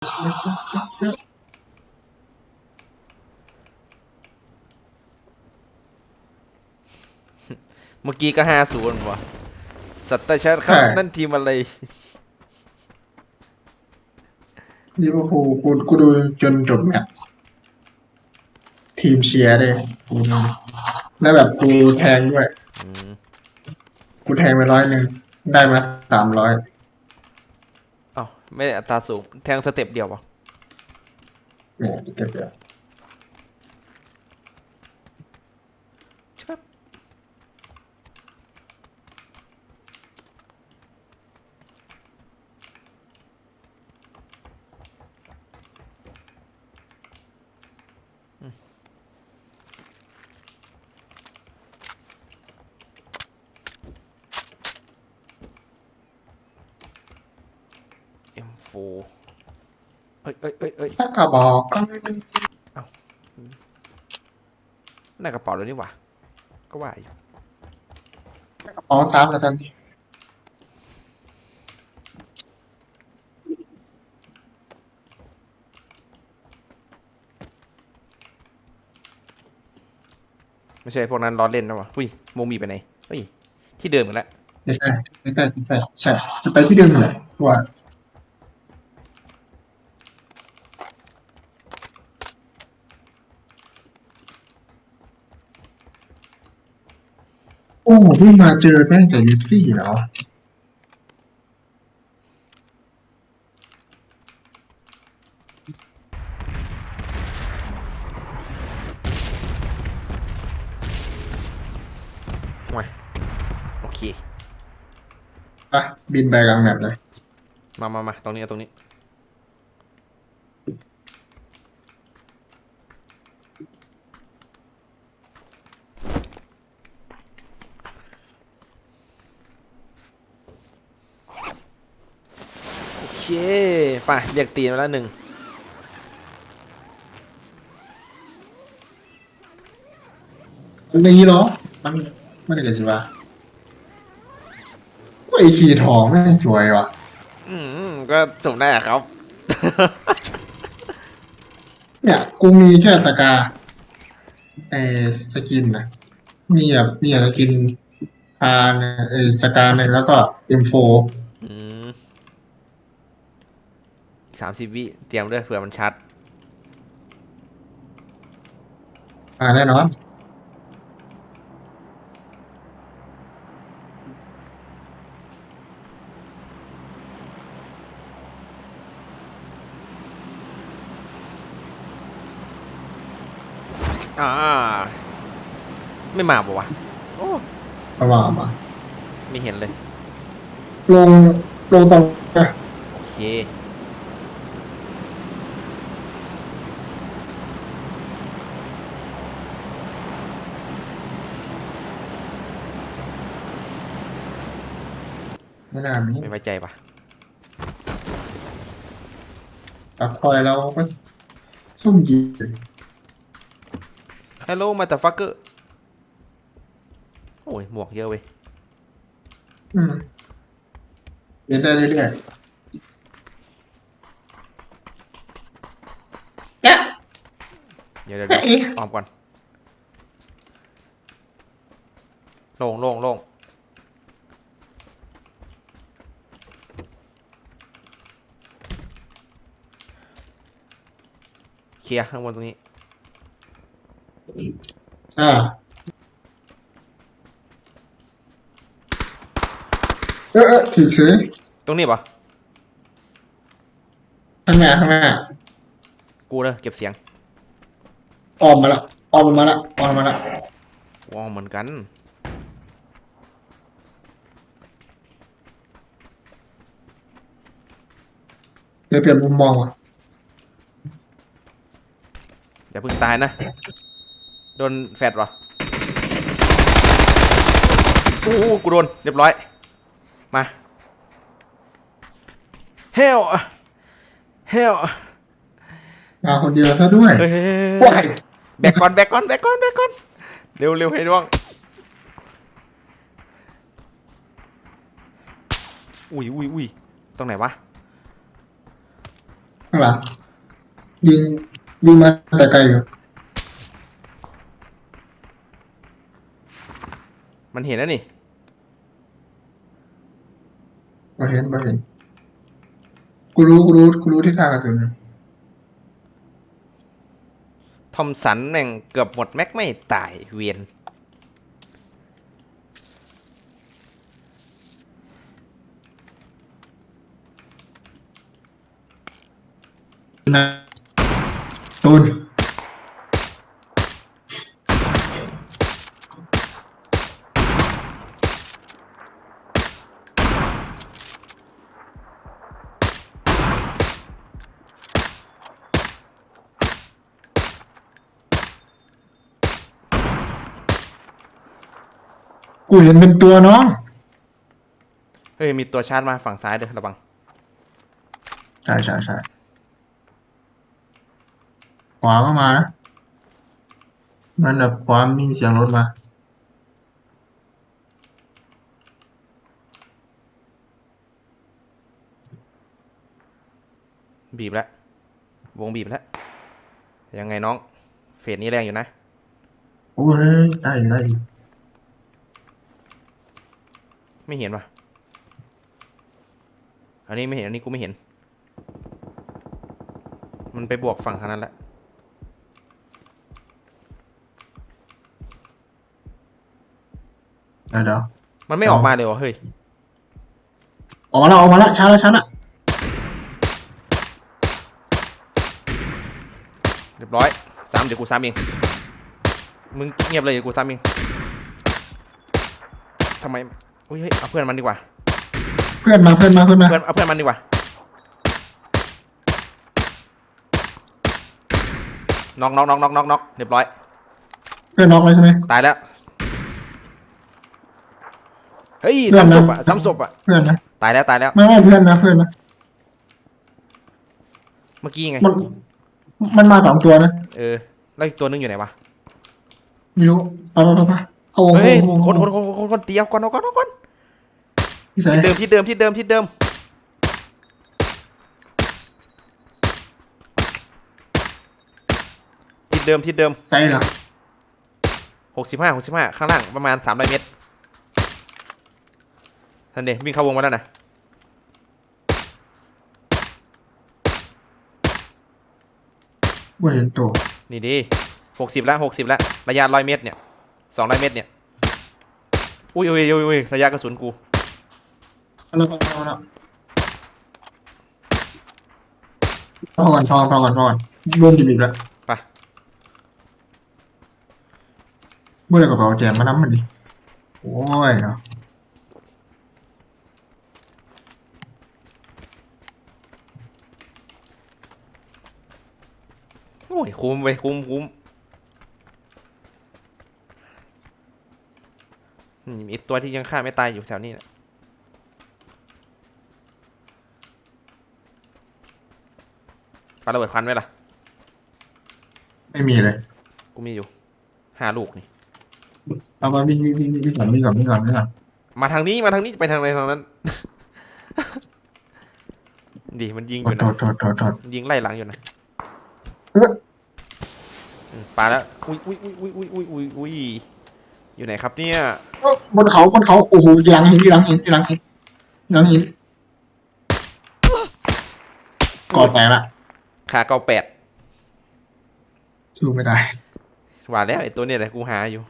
เมื่อกี้ก็ห้าศูนย์ว่ะสัตว์ชัดครับ ใช่ นั่นทีมอะไร ลิเวอร์พูลกูกูดูจนจบแมตช์ทีมเชียร์เลยกูดูแล้วแบบกูแทงด้วย อืม กูแทงไปร้อยหนึ่งได้มาสามร้อยเอ้า ไม่ได้อัตราสูงแทงสเต็ปเดียววะเนี่ยเก็บเดี๋ยว ฟเอ้ยเอ้ยเอ้ยเอ้ยถ้ากระบอกก็ไม่มีน่ากระเป๋าเลยนี่หว่าก็ว่าอยู่กระป๋องสามแล้วท่านไม่ใช่พวกนั้นล้อเล่นนะวะอุ้ยโมมีไปไหนเฮ้ยที่เดิมกันแล้วไม่ใช่ไม่ใช่ไม่ใช่ใช่จะไปที่เดิมเลยว่า โอ้วิ่งมาเจอแม่งจากลิฟซี่แล้วมาโอเคปะบินไปกลางแบบเลย มามามาตรงนี้เอาตรงนี้ ไปเรียกตีนมาแล้วหนึ่งมันไม่ยีหรอมันไม่ได้เลยสิวะไอ้ขีทองแม่งสวยวะอืมก็สมได้อะครับ เนี่ย กูมีแค่สกาไอ้สกินนะมีแบบมีแบบสกินคาเนี่ยไอ้สกาเนี่ยแล้วก็เอ็มโฟอืม สามสิบวิเตรียมด้วยเผื่อมันชัด อ่าแน่นอนอ่า ไม่มาบอกวะโอ้ประมาณมาไม่เห็นเลย ลงลงตรงอะโอเค ไม่น่ามีไม่ไว้ใจปะตักคอยแล้วก็ซุ่มยิงฮัลโหลมาแต่ฟักเกอร์โอ้ยหมวกเยอะเว้ยอืมเรียนได้เรื่อยๆเนี่ยเดี๋ยวเดี๋ยวเดี๋ยวเอ๊ะ ออมก่อนโล่งโล่งโล่ง ลียร์ข้างบนตรงนี้ อ่าเออเออถือซื้อตรงนี้ปะข้างหน้าข้างหน้ากูเลยเก็บเสียงออมมาละออมมาละออมมาละวองเหมือนกัน เดี๋ยวเปลี่ยนมุมมองว่ะ อย่าเพิ่งตายนะ โดนแฟดเหรออู้หูกูโดน เรียบร้อย มาเฮลเฮลมาคนเดียวซะด้วยเฮ้ยเฮ้ยเฮ้ยว้ายแบกก่อนแบกก่อนแบกก่อนแบกก่อนเร็วเร็วให้ร่วงอุ้ยอุ้ยอุ้ยตรงไหนวะข้างหลังยิง ยิงมาแต่ไกลอยู่มันเห็นแล้วนี่ มาเห็นมาเห็น กูรู้กูรู้กูรู้ที่ทางกระสุนอยู่ทอมสันแม่งเกือบหมดแม็กไม่ตายเวียน นะ ตูนกูเห็นเป็นตัวน้องเฮ้ยมีตัวชาร์จมาฝั่งซ้ายเด้อระวัง ใช่ใช่ใช่ ขวาก็มานะมันแบบขวามีเสียงรถมา บีบแล้ว วงบีบแล้ว ยังไงน้อง เฟสนี้แรงอยู่นะ โอ้ย ได้อยู่ได้อยู่ไม่เห็นปะอันนี้ไม่เห็น อันนี้กูไม่เห็น มันไปบวกฝั่งทางนั้นแหละ เดี๋ยวเดี๋ยวมันไม่ออกมาเลยวะเฮ้ย ออกมาแล้วออกมาแล้วช้าแล้วช้าแล้วเรียบร้อยซ้ำเดี๋ยวกูซ้ำเอง มึงเงียบเลยเดี๋ยวกูซ้ำเองทำไมอุ้ยเฮ้ยเอาเพื่อนมันดีกว่า เพื่อนมาเพื่อนมาเพื่อนมาเพื่อนเอาเพื่อนมันดีกว่า น็อกน็อกน็อกน็อกน็อกน็อกเรียบร้อย เพื่อนน็อกเลยใช่ไหมตายแล้ว เฮ้ยเพื่อนซ้ำศนะ พอะซ้ำศพอะเพื่อนนะตายแล้วตายแล้ว ไม่ไม่เพื่อนนะเพื่อนนะเมื่อกี้ไง มันมันมาสองตัวนะเออแล้วอีกตัวนึงอยู่ไหนวะไม่รู้ไปไปไปไปเอาวงเฮ้ยวงวงคนคนคนคนคนเตียวก่อนเอาก่อนเอาก่อนพี่ใส่ที่เดิมที่เดิมที่เดิมที่เดิมที่เดิมที่เดิมใส่เหรอหกสิบห้าหกสิบห้าข้างล่างประมาณสามร้อยเมตร ท่านเดวิ่งเข้าวงมาแล้วนะว่าเห็นตัวนี่ดีหกสิบละหกสิบละระยะร้อยเมตรเนี่ยสองร้อยเมตรเนี่ยอุ้ยอุ้ยอุ้ยอุ้ยระยะกระสุนกูเอาแล้วเอาแล้วพอก่อนพอก่อนพอก่อนพอก่อนรวมจีบอีกแล้วไปเมื่อไรกระเป๋าแจมมาน้ำมันดิโอ้ยเนาะ โอ้ย คุ้มเว้ยคุ้มคุ้มอืมอีกตัวที่ยังฆ่าไม่ตายอยู่แถวนี้นะปาระเบิดควันไว้ล่ะ ไม่มีเลยกูมีอยู่ห้าลูกนี่ เอามาวิ่งวิ่งวิ่งวิ่งก่อนวิ่งก่อนวิ่งก่อนวิ่งก่อนมาทางนี้มาทางนี้ไปทางไหนทางนั้น ดีมันยิงอยู่โทนะษโทษโทษโทษยิงไล่หลังอยู่นะเอ้ออืม ปาแล้วอุ้ยอุ้ยอุ้ยอุ้ยอุ้ยอุ้ยอุ้ยอุ้ยอยู่ไหนครับเนี่ยบนเขาบนเขาโอ้โหอยังหินยังหินยังหินยังหินก่อแปดละขาเก้าแปดสู้ไม่ได้ หวานแล้วไอ้ตัวเนี่ยแหละกูหาอยู่